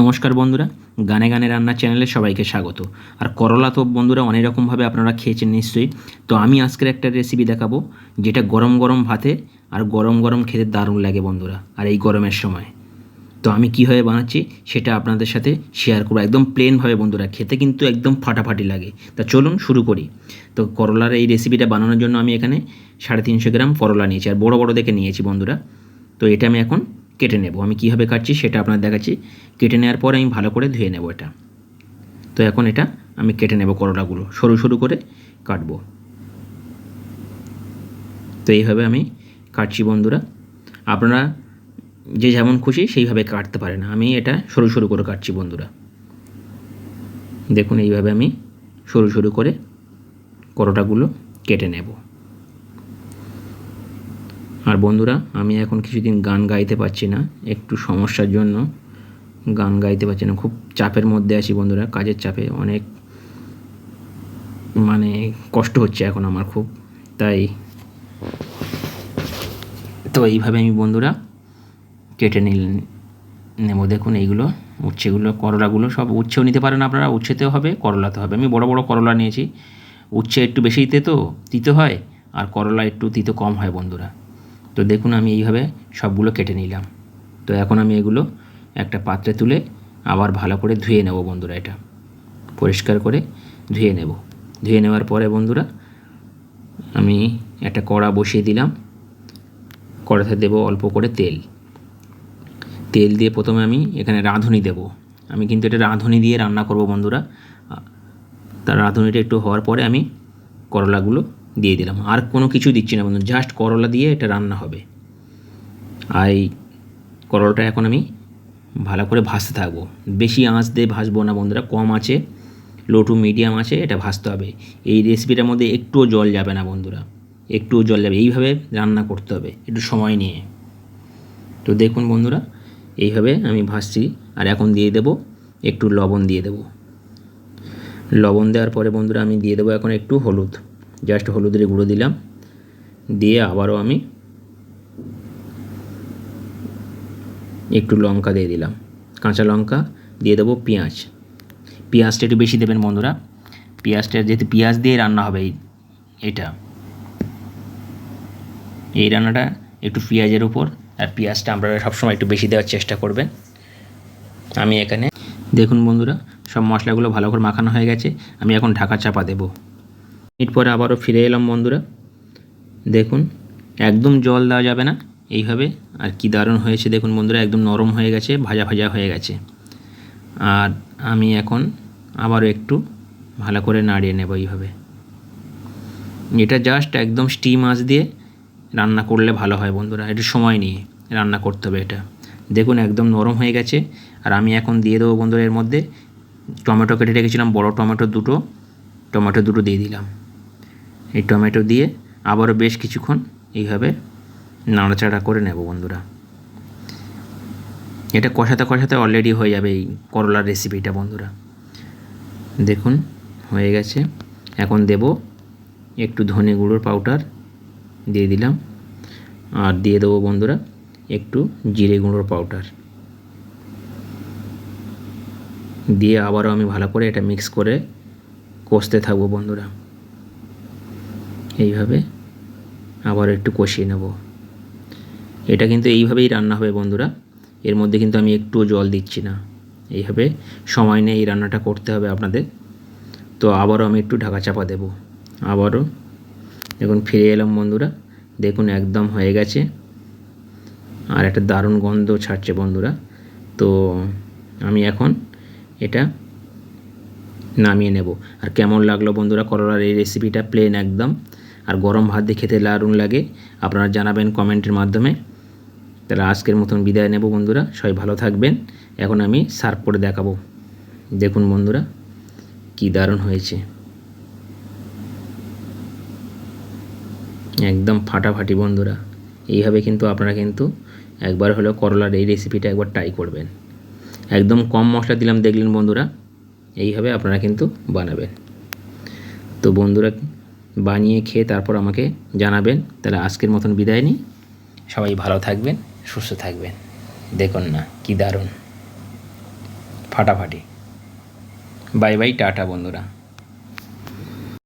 নমস্কার বন্ধুরা, গানে গানে রান্নার চ্যানেলে সবাইকে স্বাগত। আর করলা তো বন্ধুরা অনেক রকমভাবে আপনারা খেয়েছেন নিশ্চয়ই। তো আমি আজকের একটা রেসিপি দেখাবো, যেটা গরম গরম ভাতে আর গরম গরম খেতে দারুণ লাগে বন্ধুরা, আর এই গরমের সময়। তো আমি কীভাবে বানাচ্ছি সেটা আপনাদের সাথে শেয়ার করব, একদম প্লেনভাবে বন্ধুরা, খেতে কিন্তু একদম ফাটাফাটি লাগে। তা চলুন শুরু করি। তো করলার এই রেসিপিটা বানানোর জন্য আমি এখানে সাড়ে তিনশো গ্রাম করলা নিয়েছি, আর বড় বড় দেখে নিয়েছি বন্ধুরা। তো এটা আমি এখন কেটে নেব। আমি কীভাবে কাটছি সেটা আপনার দেখাচ্ছি। কেটে নেওয়ার পর আমি ভালো করে ধুয়ে নেব এটা। তো এখন এটা আমি কেটে নেব করলাগুলো। সরু সরু করে কাটব। তো এইভাবে আমি কাটছি বন্ধুরা। আপনারা যে যেমন খুশি সেইভাবে কাটতে পারেন। আমি এটা সরু সরু করে কাটছি বন্ধুরা। দেখুন এইভাবে আমি সরু সরু করে করোটাগুলো কেটে নেব। আর বন্ধুরা, আমি এখন কিছুদিন গান গাইতে পারছি না। একটু সমস্যার জন্য গান গাইতে পারছি না। খুব চাপের মধ্যে আছি বন্ধুরা, কাজের চাপে। অনেক মানে কষ্ট হচ্ছে এখন আমার খুব। তাই তো এইভাবে আমি বন্ধুরা কেটে নিল, নেব। দেখুন এইগুলো, উচ্ছেগুলো, করলাগুলো সব উচ্ছেও নিতে পারেন আপনারা। উচ্ছেতেও হবে করলাতে হবে। আমি বড় বড় করলা নিয়েছি। উচ্ছে একটু বেশি তো, তিতো হয়, আর করলা একটু তিতো কম হয় বন্ধুরা। তো দেখুন আমি এইভাবে সবগুলো কেটে নিলাম। তো এখন আমি এগুলো একটা পাত্রে তুলে আবার ভালো করে ধুয়ে নেব বন্ধুরা এটা। পরিষ্কার করে ধুয়ে নেব। ধুয়ে নেওয়ার পরে বন্ধুরা আমি একটা কড়া বসিয়ে দিলাম। কড়াতে দেব অল্প করে তেল। তেল দিয়ে প্রথমে আমি এখানে রাঁধুনি দেব। আমি কিন্তু এটা রাঁধুনি দিয়ে রান্না করব বন্ধুরা। তার রাঁধুনিটা একটু হওয়ার পরে আমি করলাগুলো দিয়ে দিলাম। আর কোনো কিছু দিচ্ছি না বন্ধু জাস্ট করলা দিয়ে এটা রান্না হবে। আর এই করলাটা এখন আমি ভালো করে ভাজতে থাকব। বেশি আঁচ দিয়ে ভাজবো না বন্ধুরা, কম আছে লো টু মিডিয়াম আছে, এটা ভাজতে হবে। এই রেসিপিটার মধ্যে একটুও জল যাবে না বন্ধুরা, একটুও জল যাবে। এইভাবে রান্না করতে হবে, একটু সময় নিয়ে। তো দেখুন বন্ধুরা, এইভাবে আমি ভাজছি, আর এখন দিয়ে দেব একটু লবণ দিয়ে দেব। লবণ দেওয়ার পরে বন্ধুরা আমি দিয়ে দেবো এখন একটু হলুদ। জাস্ট হলুদের গুঁড়ো দিলাম। দিয়ে আবারও আমি একটু লঙ্কা দিয়ে দিলাম। কাঁচা লঙ্কা দিয়ে দেবো পেঁয়াজ। পেঁয়াজটা একটু বেশি দেবেন বন্ধুরা। পেঁয়াজটা যেহেতু পেঁয়াজ দিয়ে রান্না হবে এটা। এই রান্নাটা একটু পেঁয়াজের উপর। আর পেঁয়াজটা আপনারা সবসময় একটু বেশি দেওয়ার চেষ্টা করবেন। আমি এখানে দেখুন বন্ধুরা, সব মশলাগুলো ভালো করে মাখানো হয়ে গেছে। আমি এখন ঢাকা চাপা দেবো। মিনিট পরে আবারও ফিরে এলাম বন্ধুরা। দেখুন, একদম জল দেওয়া যাবে না। এইভাবে আর কি দারুণ হয়েছে দেখুন বন্ধুরা, একদম নরম হয়ে গেছে, ভাজা ভাজা হয়ে গেছে। আর আমি এখন আবারও একটু ভালো করে নাড়িয়ে নেব এইভাবে। এটা জাস্ট একদম স্টিম আঁচ দিয়ে রান্না করলে ভালো হয় বন্ধুরা, একটু সময় নিয়ে রান্না করতে হবে এটা। দেখুন, একদম নরম হয়ে গেছে। আর আমি এখন দিয়ে দেবো বন্ধুরা এর মধ্যে, টমেটো কেটে রেখেছিলাম, বড় টমেটো দুটো টমেটো দুটো দিয়ে দিলাম। এই টমেটো দিয়ে আবারও বেশ কিছুক্ষণ এইভাবে নাড়াচাড়া করে নেব বন্ধুরা। এটা কষাতে কষাতে অলরেডি হয়ে যাবে এই করলার রেসিপিটা বন্ধুরা। দেখুন, হয়ে গেছে। এখন দেব একটু ধনে গুঁড়োর পাউডার দিয়ে দিলাম। আর দিয়ে দেবো বন্ধুরা একটু জিরে গুঁড়োর পাউডার দিয়ে আবারও আমি ভালো করে এটা মিক্স করে কষতে থাকব বন্ধুরা। এইভাবে আবার একটু কষিয়ে নেব। এটা কিন্তু এইভাবেই রান্না হবে বন্ধুরা। এর মধ্যে কিন্তু আমি একটুও জল দিচ্ছি না। এইভাবে সময় নিয়ে এই রান্নাটা করতে হবে আপনাদের। তো আবারও আমি একটু ঢাকা চাপা দেব। আবারও দেখুন ফিরে এলাম বন্ধুরা। দেখুন একদম হয়ে গেছে। আর একটা দারুণ গন্ধ ছাড়ছে বন্ধুরা। তো আমি এখন এটা নামিয়ে নেব। আর কেমন লাগল বন্ধুরা করলার এই রেসিপিটা প্লেন একদম। আর গরম ভাত দিয়ে খেতে দারুণ লাগে। আপনারা জানাবেন কমেন্টের মাধ্যমে। তাহলে আজকের মতন বিদায় নেব বন্ধুরা। সবাই ভালো থাকবেন। এখন আমি সার্ভ করে দেখাবো। দেখুন বন্ধুরা, কি দারুণ হয়েছে। একদম ফাটাফাটি বন্ধুরা। এইভাবে কিন্তু আপনারা কিন্তু একবার হলেও করলার এই রেসিপিটা একবার ট্রাই করবেন। একদম কম মশলা দিলাম, দেখলেন বন্ধুরা। এইভাবে আপনারা কিন্তু বানাবেন। তো বন্ধুরা বানিয়ে খেয়ে তারপর আমাকে জানাবেন। তাহলে আজকের মতন বিদায় নিই। সবাই ভালো থাকবেন, সুস্থ থাকবেন। দেখুন না, কি দারুণ। ফাটাফাটি। বাই বাই, টাটা বন্ধুরা।